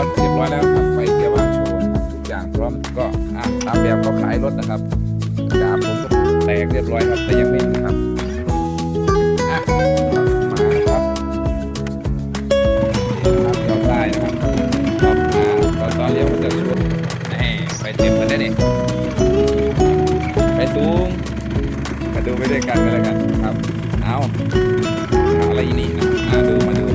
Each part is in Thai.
อนเรียบร้อยแล้วครับไฟเกียร์ว่างโชว์นะครับทุกอย่างพร้อมก็อะตามแบบเขาขายรถนะครับกาผมก็แตกเรียบร้อยครับแต่ยังไม่นะครับอะมาครับนี่นะครับเลี้ยวซ้นะครับออกมาตอนตอนเลี้ยวมันจะชุดนี่ไฟเต็มหมดแล้วนี่ไฟสูงมาดูไปด้วยกันกันแล้วกันครับเอาเอาอะไรนี่นะอะดูมาดู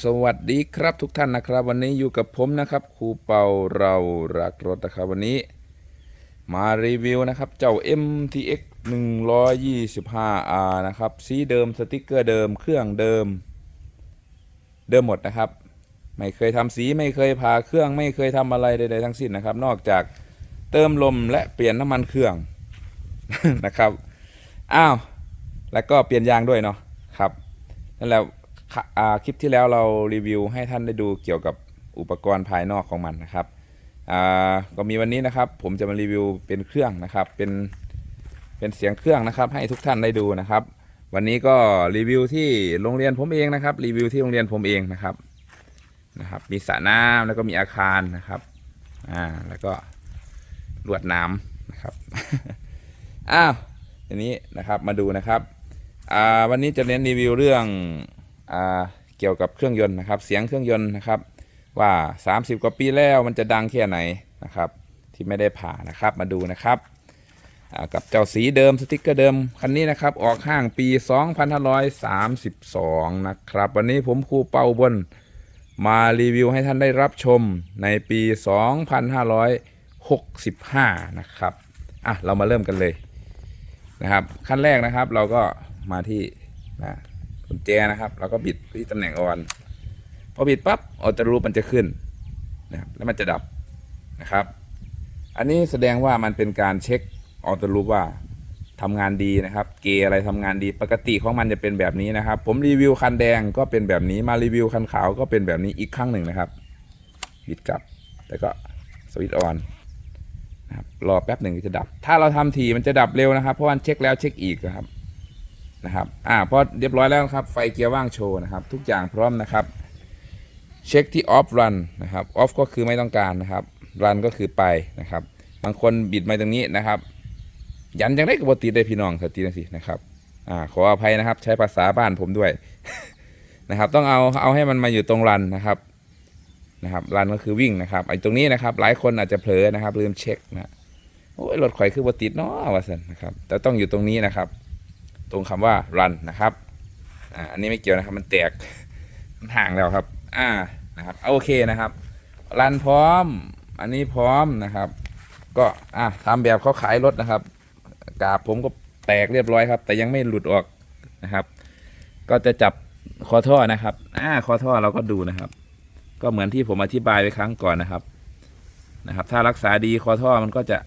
สวัสดีครับทุกท่านนะครับ วันนี้อยู่กับผมนะครับครูเปาเรารักรถนะครับวันนี้ มารีวิวนะครับเจ้า MTX 125R นะครับสีเดิมสติกเกอร์เดิมเครื่องเดิม เดิมหมดนะครับ ไม่เคยทำสีไม่เคยผ่าเครื่องไม่เคยทำอะไรใดๆทั้งสิ้นนะครับ นอกจากเติมลมและเปลี่ยนน้ำมันเครื่องนะครับอ้าวแล้วก็เปลี่ยนยางด้วยเนาะครับนั่นแหละ คลิปที่แล้วเรารีวิวให้ท่านได้ดูเกี่ยวกับอุปกรณ์ภายนอกของมันนะครับก็มีวันนี้นะครับ ผมจะมารีวิวเป็นเครื่องนะครับ เป็นเป็นเสียงเครื่องนะครับ ให้ทุกท่านได้ดูนะครับ วันนี้ก็รีวิวที่โรงเรียนผมเองนะครับ รีวิวที่โรงเรียนผมเองนะครับนะครับ มีสระน้ำแล้วก็มีอาคารนะครับอ่าแล้วก็ลวดน้ำนะครับอ้าวทีนี้นะครับมาดูนะครับอ่าวันนี้จะเน้นรีวิวเรื่อง เกี่ยวกับเครื่องยนต์นะครับ เสียงเครื่องยนต์นะครับ ว่า 30 กว่าปีแล้วมันจะดังแค่ไหนนะครับ ที่ไม่ได้ผ่านะครับมาดูนะครับกับเจ้าสีเดิมสติกเกอร์เดิมคันนี้นะครับออกห้างปี 2532 นะครับ วันนี้ผมครูเป้าบนมารีวิวให้ท่านได้รับชมในปี 2565 นะครับอะเรามาเริ่มกันเลยนะครับ ขั้นแรกนะครับเราก็มาที่นะ กุญแจนะครับ เราก็บิดที่ตำแหน่งออนพอบิดปั๊บออโต้รูปมันจะขึ้นนะครับแล้วมันจะดับนะครับ อันนี้แสดงว่ามันเป็นการเช็คออโต้รูปว่าทำงานดีนะครับ เกยอะไรทำงานดีปกติของมันจะเป็นแบบนี้นะครับ ผมรีวิวคันแดงก็เป็นแบบนี้มารีวิวคันขาวก็เป็นแบบนี้อีกครั้งหนึ่งนะครับ บิดกลับแล้วก็สวิตช์ออนนะครับรอแป๊บหนึ่งจะดับ ถ้าเราทำทีมันจะดับเร็วนะครับ เพราะว่าเช็คแล้วเช็คอีกนะครับ นะครับอ่าพอเรียบร้อยแล้วครับไฟเกียร์ว่างโชว์นะครับ ทุกอย่างพร้อมนะครับ เช็คที่ออฟรันนะครับออฟก็คือไม่ต้องการนะครับรันก็คือไปนะครับ บางคนบิดมาตรงนี้นะครับ ยันยังได้กับบตีได้พี่น้องสตีนะสินะครับอ่าขออภัยนะครับ ใช้ภาษาบ้านผมด้วยนะครับ ต้องเอาเอาให้มันมาอยู่ตรงรันนะครับนะครับรันก็คือวิ่งนะครับไอ้ตรงนี้นะครับ หลายคนอาจจะเผลอนะครับลืมเช็คนะโอ้ยรถข่อยคือบติดเนาะว่าสันนะครับ แต่ต้องอยู่ตรงนี้นะครับ ตรงคำว่ารันนะครับอ่าอันนี้ไม่เกี่ยวนะครับ มันแตกมันห่างแล้วครับ อ่านะครับโอเคนะครับรันพร้อม อันนี้พร้อมนะครับ ก็อะทำแบบเขาขายรถนะครับ กาบผมก็แตกเรียบร้อยครับ แต่ยังไม่หลุดออกนะครับ ก็จะจับคอท่อนะครับอ่าคอท่อเราก็ดูนะครับ ก็เหมือนที่ผมอธิบายไปครั้งก่อนนะครับนะครับ ถ้ารักษาดีคอท่อมันก็จะ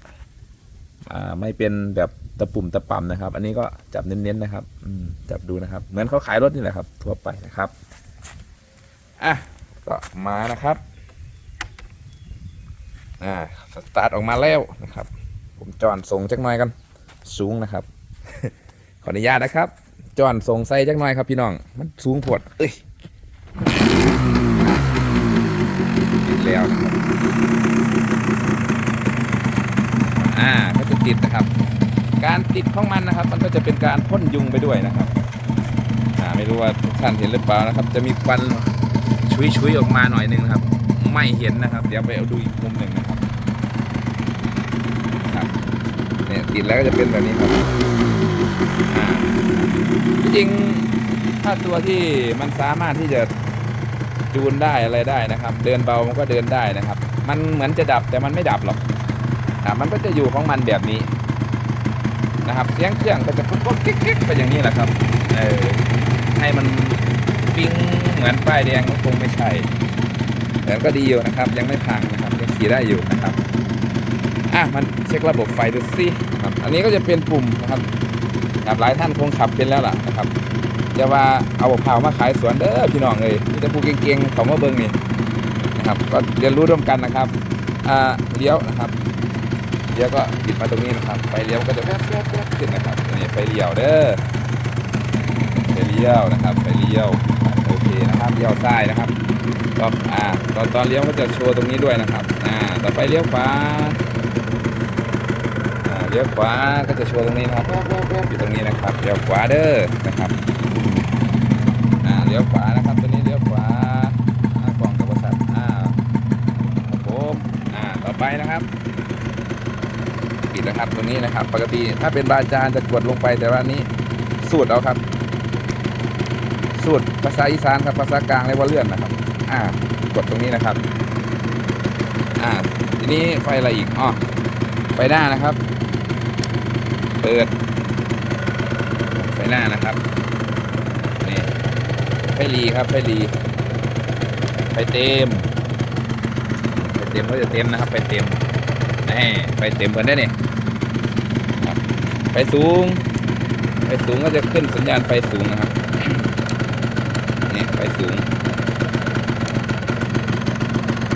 อ่าไม่เป็นแบบ ตะปุ่มตะป่ำนะครับ อันนี้ก็จับเน้นๆนะครับอืมจับดูนะครับ เหมือนเขาขายรถนี่แหละครับ ทั่วไปนะครับอะก็มานะครับอ่าสตาร์ทออกมาแล้วนะครับ ผมจอนส่งจักหน่อยกันสูงนะครับ ขออนุญาตนะครับ จอนส่งใส่จักหน่อยครับพี่น้อง มันสูงปวดเอ้ยติดแล้วอ่าก็จะติดนะครับ การติดของมันนะครับ มันก็จะเป็นการพ่นยุงไปด้วยนะครับไม่รู้ว่าทุกท่านเห็นหรือเปล่านะครับ จะมีควันชุยๆออกมาหน่อยนึงนะครับ ไม่เห็นนะครับ เดี๋ยวไปเอาดูอีกมุมหนึ่งนะครับครับเนี่ยติดแล้วก็จะเป็นแบบนี้ครับจริงถ้าตัวที่มันสามารถที่จะจูนได้อะไรได้นะครับ เดินเบามันก็เดินได้นะครับ มันเหมือนจะดับแต่มันไม่ดับหรอกอะมันก็จะอยู่ของมันแบบนี้ นะครับเสียงเครื่องก็จะปุ๊บปุ๊บกิ๊กกิ๊กไปอย่างนี้แหละครับเออให้มันปิ้งเหมือนป้ายแดงก็คงไม่ใช่แต่ก็ดีอยู่นะครับ ยังไม่พังนะครับยังขี่ได้อยู่นะครับอะมันเช็คระบบไฟดูสิครับอันนี้ก็จะเป็นปุ่มนะครับหลายท่านคงขับเป็นแล้วล่ะนะครับจะว่าเอาเผาวมาขายสวนเด้อพี่น้องเลยมีแต่ผู้เก่งๆเขามาเบิ่งนี่นะครับ ก็เรียนรู้ร่วมกันนะครับอ่าเลี้ยวนะครับ เลี้ยวก็บิดมาตรงนี้นะครับ ไฟเลี้ยวก็จะแป๊บแป๊บแป๊บขึ้นนะครับนี่ไฟเลี้ยวเด้อไฟเลี้ยวนะครับไฟเลี้ยวโอเคนะครับเลี้ยวซ้ายนะครับก็อ่าตอนตอนเลี้ยวก็จะโชว์ตรงนี้ด้วยนะครับอ่าต่อไปเลี้ยวขวาเลี้ยวขวาก็จะโชว์ตรงนี้นะครับแป๊บแป๊บแป๊บอยู่ตรงนี้นะครับเลี้ยวขวาเด้อนะครับอ่าเลี้ยวขวานะครับตัวนี้เลี้ยวขวาอ่ากล่องกับบริษัทอ่าครับผมอ่าต่อไปนะครับ ปิดนะครับ ตัวนี้นะครับ ปกติถ้าเป็นบาจานจะกดลงไปแต่ว่านี้สูตรเอาครับ สูตรภาษาอีสานครับภาษากลางเรียกว่าเลื่อนนะครับ อ่ากดตรงนี้นะครับ อ่า ทีนี้ไฟอะไรอีกอ๋อไฟหน้านะครับ เปิดไฟหน้านะครับนี่ไฟรีครับไฟรีไฟเต็มไฟเต็มก็จะเต็มนะครับไฟเต็ม นี่ไฟเต็มเหมือนได้เนี่ยไฟสูงไฟสูงก็จะขึ้นสัญญาณไฟสูงนะครับนี่ไฟสูง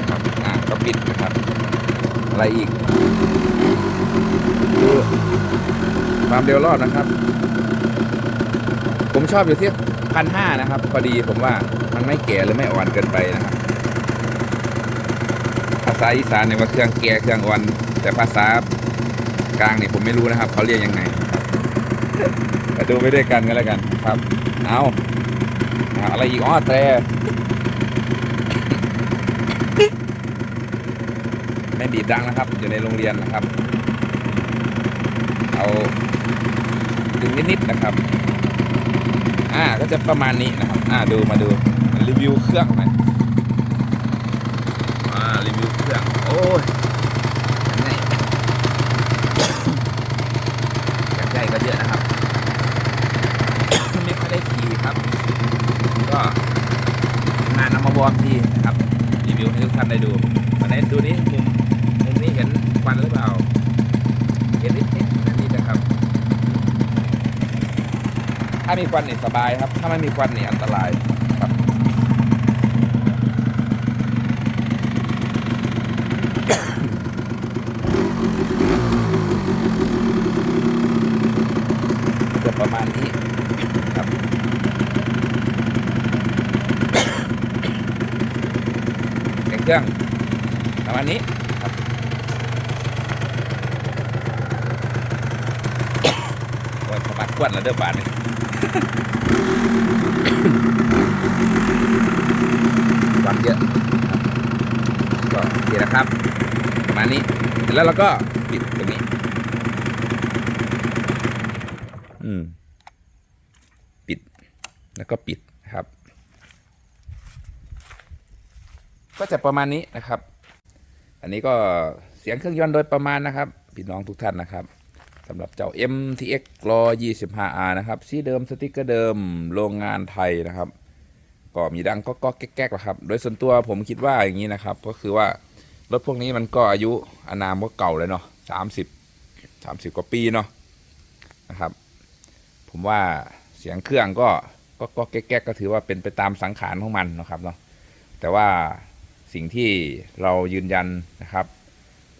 ครับอ่าก็ปิดนะครับ อะไรอีกดูความเร็วรอบนะครับ ผมชอบอยู่ที่พันห้านะครับ พอดีผมว่ามันไม่แก่หรือไม่อ่อนเกินไปนะครับ ษาอีสานเนี่ยว่าเครื่องแก่เครื่องอ่อน แต่ภาษากลางเนี่ยผมไม่รู้นะครับเขาเรียกยังไงแต่ดูไปด้วยกันก็แล้วกันครับ เอาอะไรอีกอ้อแต่ไม่บีบดังนะครับ อยู่ในโรงเรียนนะครับ เอาดึงนิดๆนะครับ อ่าก็จะประมาณนี้นะครับ อ่าดูมาดูรีวิวเครื่องหน่อย รีวิวเครื่อง โอ้ยยังไงอยากใหญ่ก็เยอะนะครับ ไม่ค่อยได้ขี่ครับ ก็งานเอามาวอร์มทีนะครับ รีวิวให้ทุกท่านได้ดูวันนี้ดูนี้มุมมุมนี้เห็นควันหรือเปล่า เห็นนิดนิดนิดนิดนะครับ ถ้ามีควันเนี่ยสบายครับ ถ้าไม่มีควันเนี่ยอันตรายครับจะประมาณนี้ครับ เครื่องประมาณนี้ครับโอ้ยสะบัดควันแล้วเด้อบาดนี่วันเยอะก็โอเคนะครับ ประมาณนี้เสร็จแล้วเราก็ปิดตรงนี้ อืม ปิดแล้วก็ปิดนะครับ ก็จะประมาณนี้นะครับ อันนี้ก็เสียงเครื่องยนต์โดยประมาณนะครับ พี่น้องทุกท่านนะครับสำหรับเจ้า MTX รอ 25R นะครับสีเดิมสติกเกอร์เดิมโรงงานไทยนะครับ ก็มีดังก็ก็แก๊กๆแหละครับ โดยส่วนตัวผมคิดว่าอย่างนี้นะครับ ก็คือว่ารถพวกนี้มันก็อายุอานามก็เก่าเลยเนาะสามสิบสามสิบกว่าปีเนาะนะครับ ผมว่าเสียงเครื่องก็ก็ก็แก๊กๆก็ถือว่าเป็นไปตามสังขารของมันนะครับเนาะแต่ว่า สิ่งที่เรายืนยันนะครับ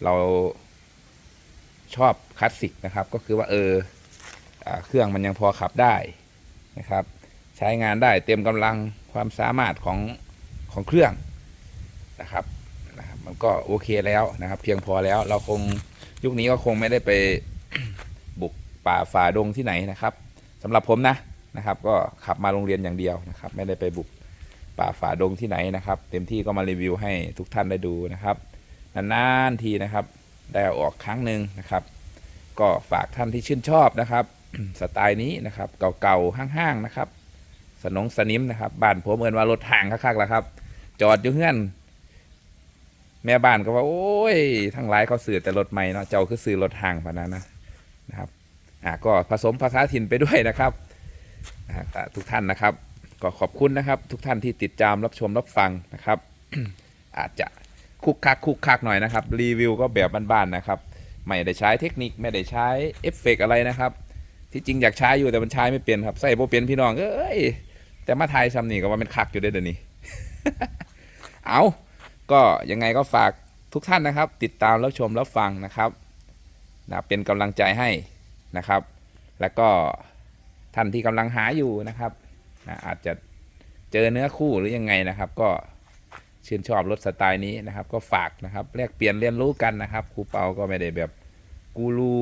เราชอบคลาสสิกนะครับ ก็คือว่าเออเครื่องมันยังพอขับได้นะครับ ใช้งานได้เต็มกำลังความสามารถของของเครื่องนะครับนะครับ มันก็โอเคแล้วนะครับ เพียงพอแล้วเราคงยุคนี้ก็คงไม่ได้ไปบุกป่าฝ่าดงที่ไหนนะครับสำหรับผมนะนะครับ ก็ขับมาโรงเรียนอย่างเดียวนะครับ ไม่ได้ไปบุก ป่าฝ่าดงที่ไหนนะครับ เต็มที่ก็มารีวิวให้ทุกท่านได้ดูนะครับนานๆทีนะครับ ได้ออกครั้งหนึ่งนะครับ ก็ฝากท่านที่ชื่นชอบนะครับ สไตล์นี้นะครับ เก่าๆห้างๆนะครับ สนงสนิมนะครับบ้านผมเอินว่ารถห่างคักๆแล้วครับ จอดอยู่เฮือนแม่บ้านก็ว่าโอ้ยทั้งหลายเขาซื้อแต่รถใหม่เนาะเจ้าคือซื้อรถห่างพนันนะนะครับอ่าก็ผสมภาษาถิ่นไปด้วยนะครับทุกท่านนะครับ ก็ขอบคุณนะครับ ทุกท่านที่ติดตามรับชมรับฟังนะครับ อาจจะคุกคักคุกคักหน่อยนะครับ รีวิวก็แบบบ้านๆนะครับ ไม่ได้ใช้เทคนิคไม่ได้ใช้เอฟเฟกต์อะไรนะครับ ที่จริงอยากใช้อยู่แต่มันใช้ไม่เป็นครับใส่โบเป็นพี่น้องเอ้ยแต่มาไทยซ้ำนี่ก็ว่ามันคักอยู่ได้เดี๋ยวนี้ เอาก็ยังไงก็ฝากทุกท่านนะครับ ติดตามรับชมรับฟังนะครับนะเป็นกำลังใจให้นะครับ แล้วก็ท่านที่กำลังหาอยู่นะครับ อาจจะเจอเนื้อคู่หรือยังไงนะครับ ก็ชื่นชอบรถสไตล์นี้นะครับ ก็ฝากนะครับแลกเปลี่ยนเรียนรู้กันนะครับครูเปาก็ไม่ได้แบบกูรู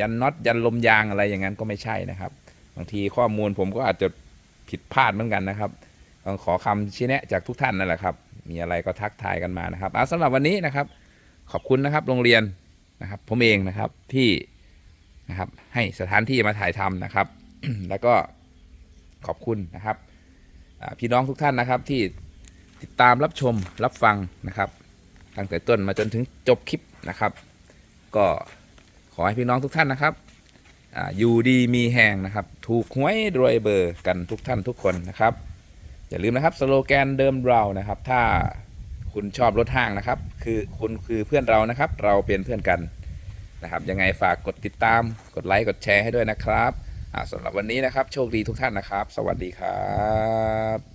ยันน็อตยันลมยางอะไรอย่างนั้นก็ไม่ใช่นะครับ บางทีข้อมูลผมก็อาจจะผิดพลาดเหมือนกันนะครับต้องขอคำชี้แนะจากทุกท่านนั่นแหละครับ มีอะไรก็ทักทายกันมานะครับเอาสำหรับวันนี้นะครับ ขอบคุณนะครับโรงเรียนนะครับ ผมเองนะครับที่นะครับให้สถานที่มาถ่ายทำนะครับ แล้วก็ ขอบคุณนะครับพี่น้องทุกท่านนะครับที่ติดตามรับชมรับฟังนะครับ ตั้งแต่ต้นมาจนถึงจบคลิปนะครับ ก็ขอให้พี่น้องทุกท่านนะครับออยู่ดีมีแหงนะครับ ถูกหวยรวยเบอร์กันทุกท่านทุกคนนะครับ อย่าลืมนะครับสโลแกนเดิมเรานะครับ ถ้าคุณชอบรถห้างนะครับ คือคุณคือเพื่อนเรานะครับ เราเป็นเพื่อนกันนะครับ ยังไงฝากกดติดตาม กดไลค์ กดแชร์ให้ด้วยนะครับ สำหรับวันนี้นะครับ โชคดีทุกท่านนะครับ สวัสดีครับ